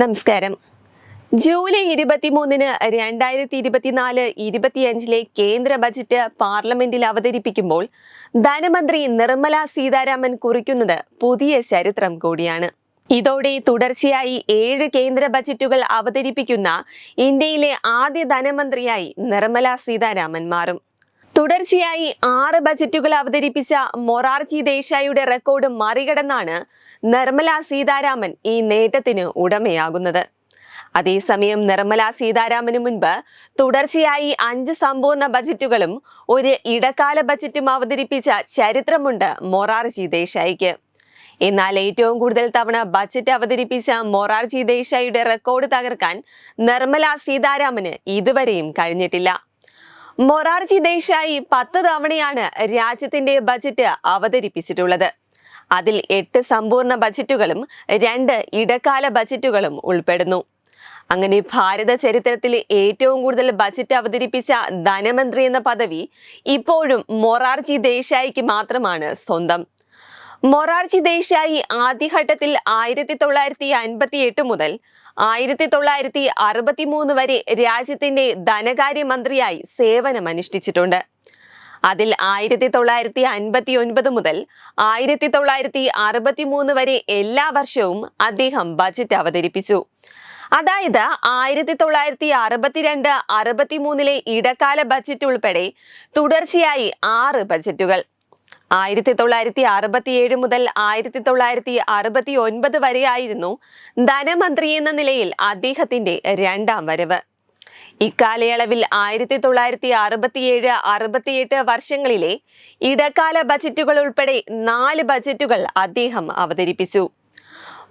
നമസ്കാരം. ജൂലൈ ഇരുപത്തിമൂന്നിന് രണ്ടായിരത്തി ഇരുപത്തിനാല് ഇരുപത്തിയഞ്ചിലെ കേന്ദ്ര ബജറ്റ് പാർലമെന്റിൽ അവതരിപ്പിക്കുമ്പോൾ ധനമന്ത്രി നിർമ്മല സീതാരാമൻ കുറിക്കുന്നത് പുതിയ ചരിത്രം കൂടിയാണ്. ഇതോടെ തുടർച്ചയായി ഏഴ് കേന്ദ്ര ബജറ്റുകൾ അവതരിപ്പിക്കുന്ന ഇന്ത്യയിലെ ആദ്യ ധനമന്ത്രിയായി നിർമ്മല സീതാരാമൻ മാറും. തുടർച്ചയായി ആറ് ബജറ്റുകൾ അവതരിപ്പിച്ച മൊറാർജി ദേശായിയുടെ റെക്കോർഡ് മറികടന്നാണ് നിർമ്മല സീതാരാമൻ ഈ നേട്ടത്തിന് ഉടമയാകുന്നത്. അതേസമയം നിർമ്മല സീതാരാമന് മുൻപ് തുടർച്ചയായി അഞ്ച് സമ്പൂർണ ബജറ്റുകളും ഒരു ഇടക്കാല ബജറ്റും അവതരിപ്പിച്ച ചരിത്രമുണ്ട് മൊറാർജി ദേശായിക്ക്. എന്നാൽ ഏറ്റവും കൂടുതൽ തവണ ബജറ്റ് അവതരിപ്പിച്ച മൊറാർജി ദേശായിയുടെ റെക്കോർഡ് തകർക്കാൻ നിർമ്മല സീതാരാമന് ഇതുവരെയും കഴിഞ്ഞിട്ടില്ല. മൊറാർജി ദേശായി പത്ത് തവണയാണ് രാജ്യത്തിന്റെ ബജറ്റ് അവതരിപ്പിച്ചിട്ടുള്ളത്. അതിൽ എട്ട് സമ്പൂർണ ബജറ്റുകളും രണ്ട് ഇടക്കാല ബജറ്റുകളും ഉൾപ്പെടുന്നു. അങ്ങനെ ഭാരത ചരിത്രത്തിലെ ഏറ്റവും കൂടുതൽ ബജറ്റ് അവതരിപ്പിച്ച ധനമന്ത്രി എന്ന പദവി ഇപ്പോഴും മൊറാർജി ദേശായിക്ക് മാത്രമാണ് സ്വന്തം. മൊറാർജി ദേശായി ആദ്യഘട്ടത്തിൽ ആയിരത്തി തൊള്ളായിരത്തി അൻപത്തി എട്ട് മുതൽ ആയിരത്തി തൊള്ളായിരത്തി അറുപത്തി മൂന്ന് വരെ രാജ്യത്തിന്റെ ധനകാര്യമന്ത്രിയായി സേവനമനുഷ്ഠിച്ചിട്ടുണ്ട്. അതിൽ ആയിരത്തി തൊള്ളായിരത്തി അൻപത്തി ഒൻപത് മുതൽ ആയിരത്തി തൊള്ളായിരത്തി അറുപത്തി മൂന്ന് വരെ എല്ലാ വർഷവും അദ്ദേഹം ബജറ്റ് അവതരിപ്പിച്ചു. അതായത് ആയിരത്തി തൊള്ളായിരത്തി അറുപത്തിരണ്ട് അറുപത്തി മൂന്നിലെ ഇടക്കാല ബജറ്റ് ഉൾപ്പെടെ തുടർച്ചയായി ആറ് ബജറ്റുകൾ. ആയിരത്തി തൊള്ളായിരത്തി അറുപത്തിയേഴ് മുതൽ ആയിരത്തി തൊള്ളായിരത്തി അറുപത്തി ഒൻപത് വരെയായിരുന്നു ധനമന്ത്രി എന്ന നിലയിൽ അദ്ദേഹത്തിന്റെ രണ്ടാം വരവ്. ഇക്കാലയളവിൽ ആയിരത്തി തൊള്ളായിരത്തി അറുപത്തിയേഴ് അറുപത്തിയെട്ട് വർഷങ്ങളിലെ ഇടക്കാല ബജറ്റുകൾ ഉൾപ്പെടെ നാല് ബജറ്റുകൾ അദ്ദേഹം അവതരിപ്പിച്ചു.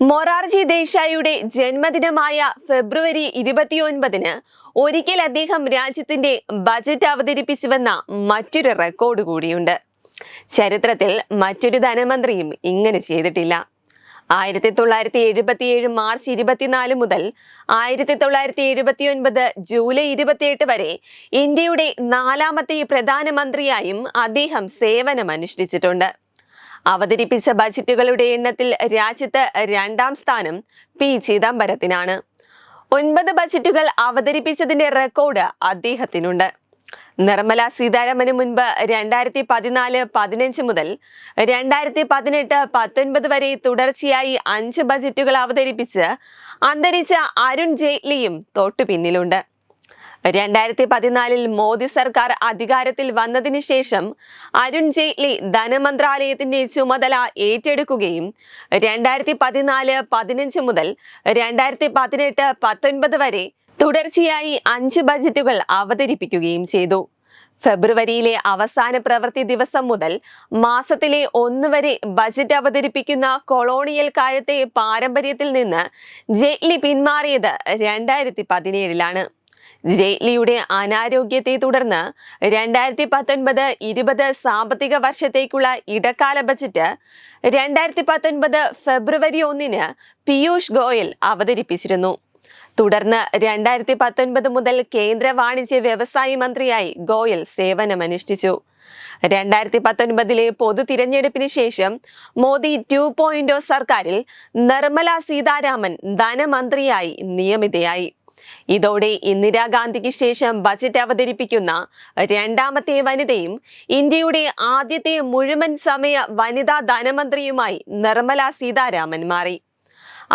മൊറാർജി ദേശായിയുടെ ജന്മദിനമായ ഫെബ്രുവരി ഇരുപത്തിയൊൻപതിന് ഒരിക്കൽ അദ്ദേഹം രാജ്യത്തിന്റെ ബജറ്റ് അവതരിപ്പിച്ചുവെന്ന മറ്റൊരു റെക്കോർഡ് കൂടിയുണ്ട്. ചരിത്രത്തിൽ മറ്റൊരു ധനമന്ത്രിയും ഇങ്ങനെ ചെയ്തിട്ടില്ല. ആയിരത്തി തൊള്ളായിരത്തി എഴുപത്തിയേഴ് മാർച്ച് ഇരുപത്തിനാല് മുതൽ ആയിരത്തി തൊള്ളായിരത്തി എഴുപത്തി ഒൻപത് ജൂലൈ ഇരുപത്തിയെട്ട് വരെ ഇന്ത്യയുടെ നാലാമത്തെ പ്രധാനമന്ത്രിയായും അദ്ദേഹം സേവനമനുഷ്ഠിച്ചിട്ടുണ്ട്. അവതരിപ്പിച്ച ബജറ്റുകളുടെ എണ്ണത്തിൽ രാജ്യത്ത് രണ്ടാം സ്ഥാനം പി ചിദംബരത്തിനാണ്. ഒൻപത് ബജറ്റുകൾ അവതരിപ്പിച്ചതിന്റെ റെക്കോർഡ് അദ്ദേഹത്തിനുണ്ട്. നിർമ്മല സീതാരാമന് മുൻപ് രണ്ടായിരത്തി പതിനാല് പതിനഞ്ച് മുതൽ രണ്ടായിരത്തി പതിനെട്ട് പത്തൊൻപത് വരെ തുടർച്ചയായി അഞ്ച് ബജറ്റുകൾ അവതരിപ്പിച്ച് അന്തരിച്ച അരുൺ ജെയ്റ്റ്ലിയും തൊട്ടു പിന്നിലുണ്ട്. രണ്ടായിരത്തി പതിനാലിൽ മോദി സർക്കാർ അധികാരത്തിൽ വന്നതിന് ശേഷം അരുൺ ജെയ്റ്റ്ലി ധനമന്ത്രാലയത്തിന്റെ ചുമതല ഏറ്റെടുക്കുകയും രണ്ടായിരത്തി പതിനാല് പതിനഞ്ച് മുതൽ രണ്ടായിരത്തി പതിനെട്ട് പത്തൊൻപത് വരെ തുടർച്ചയായി അഞ്ച് ബജറ്റുകൾ അവതരിപ്പിക്കുകയും ചെയ്തു. ഫെബ്രുവരിയിലെ അവസാന പ്രവൃത്തി ദിവസം മുതൽ മാസത്തിലെ ഒന്ന് വരെ ബജറ്റ് അവതരിപ്പിക്കുന്ന കൊളോണിയൽ കാലത്തെ പാരമ്പര്യത്തിൽ നിന്ന് ജെയ്റ്റ്ലി പിന്മാറിയത് രണ്ടായിരത്തി പതിനേഴിലാണ് ജെയ്റ്റ്ലിയുടെ അനാരോഗ്യത്തെ തുടർന്ന് രണ്ടായിരത്തി പത്തൊൻപത് ഇരുപത് സാമ്പത്തിക വർഷത്തേക്കുള്ള ഇടക്കാല ബജറ്റ് രണ്ടായിരത്തി പത്തൊൻപത് ഫെബ്രുവരി ഒന്നിന് പീയൂഷ് ഗോയൽ അവതരിപ്പിച്ചിരുന്നു. തുടർന്ന് രണ്ടായിരത്തി പത്തൊൻപത് മുതൽ കേന്ദ്ര വാണിജ്യ വ്യവസായ മന്ത്രിയായി ഗോയൽ സേവനമനുഷ്ഠിച്ചു. രണ്ടായിരത്തി പത്തൊൻപതിലെ പൊതു തിരഞ്ഞെടുപ്പിന് ശേഷം മോദി ടു പോയിന്റ് സർക്കാരിൽ നിർമ്മല സീതാരാമൻ ധനമന്ത്രിയായി നിയമിതയായി. ഇതോടെ ഇന്ദിരാഗാന്ധിക്ക് ശേഷം ബജറ്റ് അവതരിപ്പിക്കുന്ന രണ്ടാമത്തെ വനിതയും ഇന്ത്യയുടെ ആദ്യത്തെ മുഴുവൻ സമയ വനിതാ ധനമന്ത്രിയുമായി നിർമ്മല സീതാരാമൻ മാറി.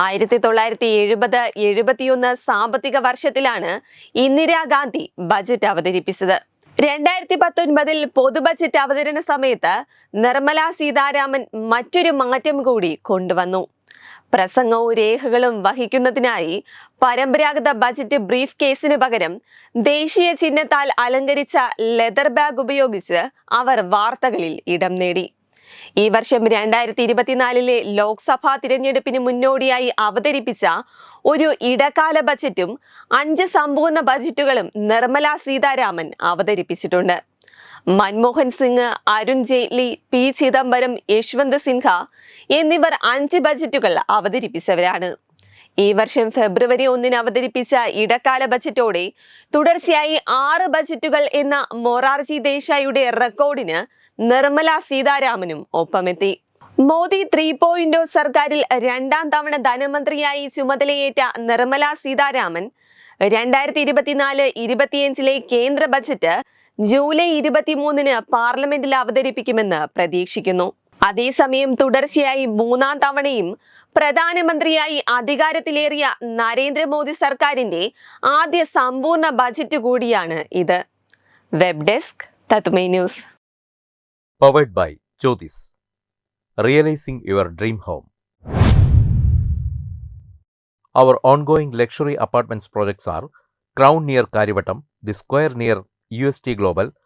ആയിരത്തി തൊള്ളായിരത്തി എഴുപത് എഴുപത്തിയൊന്ന് സാമ്പത്തിക വർഷത്തിലാണ് ഇന്ദിരാഗാന്ധി ബജറ്റ് അവതരിപ്പിച്ചത്. രണ്ടായിരത്തി പത്തൊൻപതിൽ പൊതു ബജറ്റ് അവതരണ സമയത്ത് നിർമ്മല സീതാരാമൻ മറ്റൊരു മാറ്റം കൂടി കൊണ്ടുവന്നു. പ്രസംഗവും രേഖകളും വഹിക്കുന്നതിനായി പരമ്പരാഗത ബജറ്റ് ബ്രീഫ് കേസിന് പകരം ദേശീയ ചിഹ്നത്താൽ അലങ്കരിച്ച ലെതർ ബാഗ് ഉപയോഗിച്ച് അവർ വാർത്തകളിൽ ഇടം നേടി. ഈ വർഷം രണ്ടായിരത്തി ഇരുപത്തിനാലിലെ ലോക്സഭാ തിരഞ്ഞെടുപ്പിന് മുന്നോടിയായി അവതരിപ്പിച്ച ഒരു ഇടക്കാല ബജറ്റും അഞ്ച് സമ്പൂർണ ബജറ്റുകളും നിർമ്മല സീതാരാമൻ അവതരിപ്പിച്ചിട്ടുണ്ട്. മൻമോഹൻ സിംഗ് അരുൺ ജെയ്റ്റ്ലി പി ചിദംബരം യശ്വന്ത് സിൻഹ എന്നിവർ അഞ്ച് ബജറ്റുകൾ അവതരിപ്പിച്ചവരാണ്. ഈ വർഷം ഫെബ്രുവരി ഒന്നിന് അവതരിപ്പിച്ച ഇടക്കാല ബജറ്റോടെ തുടർച്ചയായി ആറ് ബജറ്റുകൾ എന്ന മൊറാർജി ദേശായിയുടെ റെക്കോർഡിന് നിർമ്മല സീതാരാമനും ഒപ്പമെത്തി. മോദി ത്രീ പോയിന്റ് സർക്കാരിൽ രണ്ടാം തവണ ധനമന്ത്രിയായി ചുമതലയേറ്റ നിർമ്മല സീതാരാമൻ രണ്ടായിരത്തി ഇരുപത്തിനാല് ഇരുപത്തിയഞ്ചിലെ കേന്ദ്ര ബജറ്റ് ജൂലൈ ഇരുപത്തിമൂന്നിന് പാർലമെന്റിൽ അവതരിപ്പിക്കുമെന്ന് പ്രതീക്ഷിക്കുന്നു. അതേസമയം തുടർച്ചയായി മൂന്നാം തവണയും പ്രധാനമന്ത്രിയായി അധികാരത്തിലേറിയ നരേന്ദ്രമോദി സർക്കാരിന്റെ ആദ്യ സമ്പൂർണ ബജറ്റ് കൂടിയാണ് ഇത്. Web desk news. Luxury apartments projects R crown near Kariavattom the square near U S T Crown